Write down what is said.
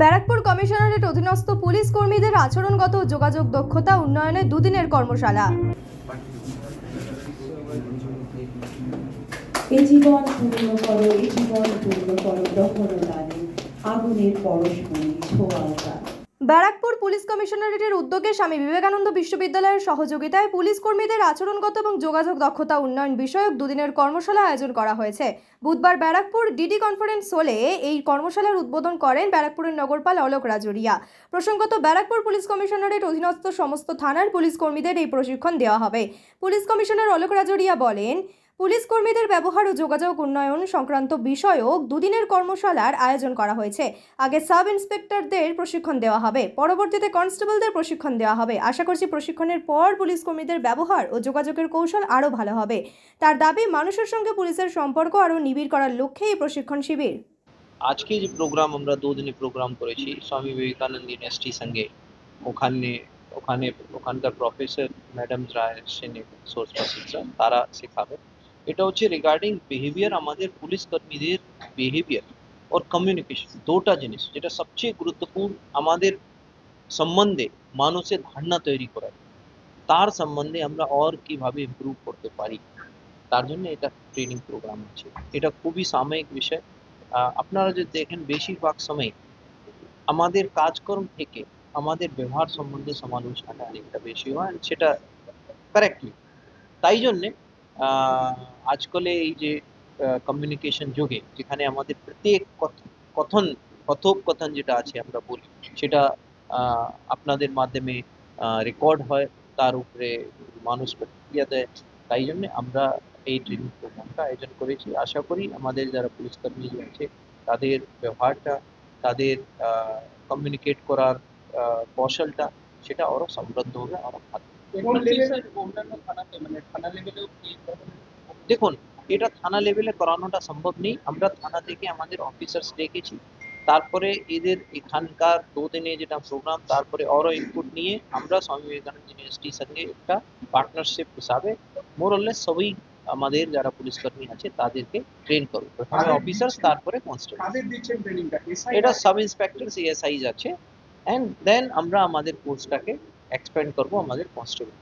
Barrackpore commissionerate অধীনস্থ police কর্মীদের আচরণগত যোগাযোগ দক্ষতা উন্নয়নে দুদিনের কর্মশালা। এ জীবন পূর্ণ করো, এ জীবন পূর্ণ করো দহন আগুনের ছোঁয়াওটা ব্যারাকপুর পুলিশ কমিশনারেটের উদ্যোগে স্বামী বিবেকানন্দ বিশ্ববিদ্যালয়ের সহযোগিতায় পুলিশ কর্মীদের আচরণগত এবং যোগাযোগ দক্ষতা উন্নয়ন বিষয়ক দুদিনের কর্মশালা আয়োজন করা হয়েছে। বুধবার ব্যারাকপুর ডিডি কনফারেন্স হলে এই কর্মশালার উদ্বোধন করেন ব্যারাকপুরের নগরপাল অলোক রাজুরিয়া। প্রসঙ্গত, ব্যারাকপুর পুলিশ কমিশনারেট অধীনস্থ সমস্ত থানার পুলিশ কর্মীদের এই প্রশিক্ষণ দেওয়া হবে। পুলিশ কমিশনার অলোক রাজুরিয়া বলেন পুলিশ কর্মীদের ব্যবহার ও যোগাযোগ উন্নয়ন সংক্রান্ত বিষয়ক দুদিনের কর্মশালার আয়োজন করা হয়েছে। আগে সাব ইন্সপেক্টরদের প্রশিক্ষণ দেওয়া হবে, পরবর্তীতে কনস্টেবলদের প্রশিক্ষণ দেওয়া হবে। আশা করছি প্রশিক্ষণের পর পুলিশ কর্মীদের ব্যবহার ও যোগাযোগের কৌশল আরও ভালো হবে। তার দাবি, মানুষের সঙ্গে পুলিশের সম্পর্ক আরও নিবিড় করার লক্ষ্যে এই প্রশিক্ষণ শিবির। আজকে যে প্রোগ্রাম আমরা দুদিনে প্রোগ্রাম করেছি, স্বামী বিবেকানন্দ ইউনিভার্সিটি সঙ্গে। ওখানে ওখানে, ওখানকার প্রফেসর ম্যাডাম রায় আসছেন সোর্স তারা শেখাবে। এটা হচ্ছে রিগার্ডিং বিহেভিয়ার আমাদের পুলিশ কর্মীদের বিহেভিয়ার ওর কমিউনিকেশন দুটা জিনিস যেটা সবচেয়ে গুরুত্বপূর্ণ আমাদের সম্বন্ধে মানুষের ধারণা তৈরি করা তার সম্বন্ধে আমরা আর কীভাবে ইমপ্রুভ করতে পারি। তার জন্য এটা ট্রেনিং প্রোগ্রাম আছে। এটা খুবই সাময়িক বিষয়। আপনারা যদি দেখেন বেশিরভাগ সময় আমাদের কাজকর্ম থেকে আমাদের ব্যবহার সম্বন্ধে সমালোচনাটা অনেকটা বেশি হয় সেটা কারেক্টলি তাই জন্যে আহ, আজকালে এই যে কমিউনিকেশন যুগে, যেখানে আমাদের প্রত্যেক কথন, কথোপকথন যেটা আছে আমরা বলি, সেটা আপনাদের মাধ্যমে রেকর্ড হয়, তার উপরে মানুষ প্রতিক্রিয়া দেয়। তাই জন্য আমরা এই ট্রেনিং প্রোগ্রামটা আয়োজন করেছি। আশা করি আমাদের যারা পুলিশ কর্মী আছে তাদের ব্যবহারটা, তাদের কমিউনিকেট করার কৌশলটা, সেটা আরও সমৃদ্ধ হবে আরও ভালো দেখুন এটা থানা লেভেলে করানোটা সম্ভব নেই। আমরা থানা থেকে আমাদের অফিসার্স ডেকেছি। তারপরে এদের এখানকার দুদিনে যেটা প্রোগ্রাম তারপরে আরও ইনপুট নিয়ে আমরা স্বামী বিবেকানন্দ ইউনিভার্সিটির সঙ্গে একটা পার্টনারশিপ হিসাবে মোরলেস সবই আমাদের যারা পুলিশ কর্মী আছে তাদেরকে ট্রেন করব। প্রথমে অফিসার্স তারপরে কনস্টেবল এটা সাব ইন্সপেক্টর সিএসআই আছে। অ্যান্ড দেন আমরা আমাদের কোর্সটাকে এক্সপেন্ড করব আমাদের কনস্টেবল